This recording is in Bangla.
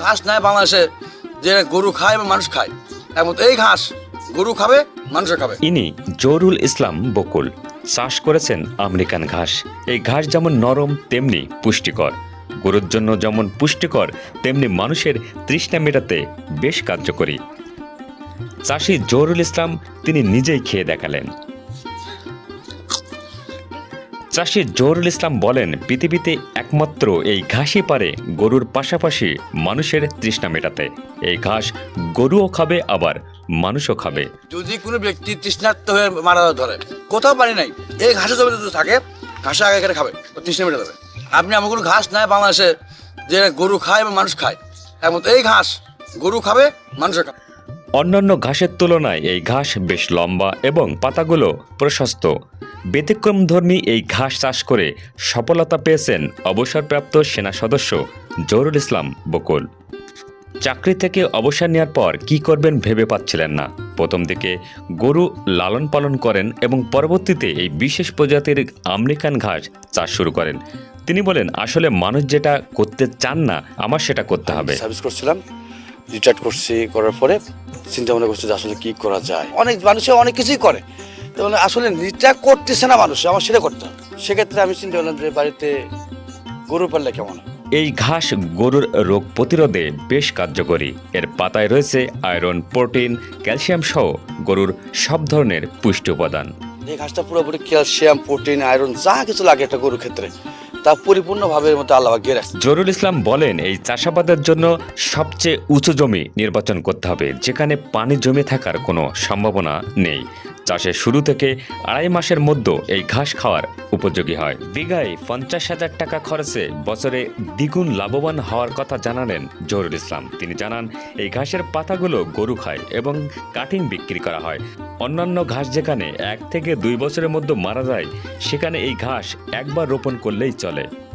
ঘাস নাই বাংলাদেশে, যে গরু খায় এবং মানুষ খায়। এমন এই ঘাস, গরু খাবে, মানুষও খাবে। ইনি জহুরুল ইসলাম বকুল। চাষ করেছেন আমেরিকান ঘাস। এই ঘাস যেমন নরম, তেমনি পুষ্টিকর। গরুর জন্য যেমন পুষ্টিকর, তেমনি মানুষের তৃষ্ণা মেটাতে বেশ কার্যকরী। চাষি জহুরুল ইসলাম তিনি নিজেই খেয়ে দেখালেন। চাষি জহুরুল ইসলাম বলেন, পৃথিবীতে একমাত্র এই ঘাসই পারে গরুর পাশাপাশি মানুষের তৃষ্ণা মেটাতে। এই ঘাস গরুও খাবে, আবার মানুষও খাবে। যদি কোনো ব্যক্তি তৃষ্ণার্ত হয়ে মারা ধরে, কোথাও পানি নাই, এই ঘাসে জমিতে যদি থাকে, ঘাসে আগে এখানে খাবে তৃষ্ণা মেটে যাবে আপনি এমন কোনো ঘাস নাই বাংলাদেশে যে গরু খায় এবং মানুষ খায়। এমন এই ঘাস গরু খাবে, মানুষও খাবে। অন্যান্য ঘাসের তুলনায় এই ঘাস বেশ লম্বা এবং পাতাগুলো প্রশস্ত। ব্যতিক্রমধর্মী এই ঘাস চাষ করে সফলতা পেয়েছেন অবসরপ্রাপ্ত সেনা সদস্য জহুরুল ইসলাম বকুল। চাকরি থেকে অবসর নেওয়ার পর কি করবেন ভেবে পাচ্ছিলেন না। প্রথম দিকে গরু লালন পালন করেন এবং পরবর্তীতে এই বিশেষ প্রজাতির আমেরিকান ঘাস চাষ শুরু করেন। তিনি বলেন, আসলে মানুষ যেটা করতে চান না, আমার সেটা করতে হবে। রিটায়ার্ড করছি করার পরে চিন্তা ভাবনা করছি যে আসলে কি করা যায়। অনেক মানুষে অনেক কিছুই করে। তো মানে আসলে রিটায়ার করতেছে না মানুষ আমার সেটা করতে হবে। সেক্ষেত্রে আমি চিন্তা করলাম যে বাড়িতে গরু পাললে কেমন এই ঘাস গরুর রোগ প্রতিরোধে বেশ কার্যকরী। এর পাতায় রয়েছে আয়রন প্রোটিন ক্যালসিয়াম সহ গরুর সব ধরনের পুষ্টি উপাদান। এই ঘাসটা পুরোপুরি ক্যালসিয়াম প্রোটিন আয়রন যা কিছু লাগে একটা গরুর ক্ষেত্রে। তা পরিপূর্ণভাবে মধ্যে আল্লাহ রাখছে। জরুল ইসলাম বলেন, এই চাষাবাদের জন্য সবচেয়ে উঁচু জমি নির্বাচন করতে হবে, যেখানে পানি জমে থাকার কোনো সম্ভাবনা নেই। চাষের শুরু থেকে আড়াই মাসের মধ্যে এই ঘাস খাওয়ার উপযোগী হয়। বিঘায় পঞ্চাশ হাজার টাকা খরচে বছরে দ্বিগুণ লাভবান হওয়ার কথা জানালেন জহুরুল ইসলাম। তিনি জানান, এই ঘাসের পাতাগুলো গরু খায় এবং কাটিং বিক্রি করা হয়। অন্যান্য ঘাস যেখানে এক থেকে দুই বছরের মধ্যে মারা যায়, সেখানে এই ঘাস একবার রোপণ করলেই চলে।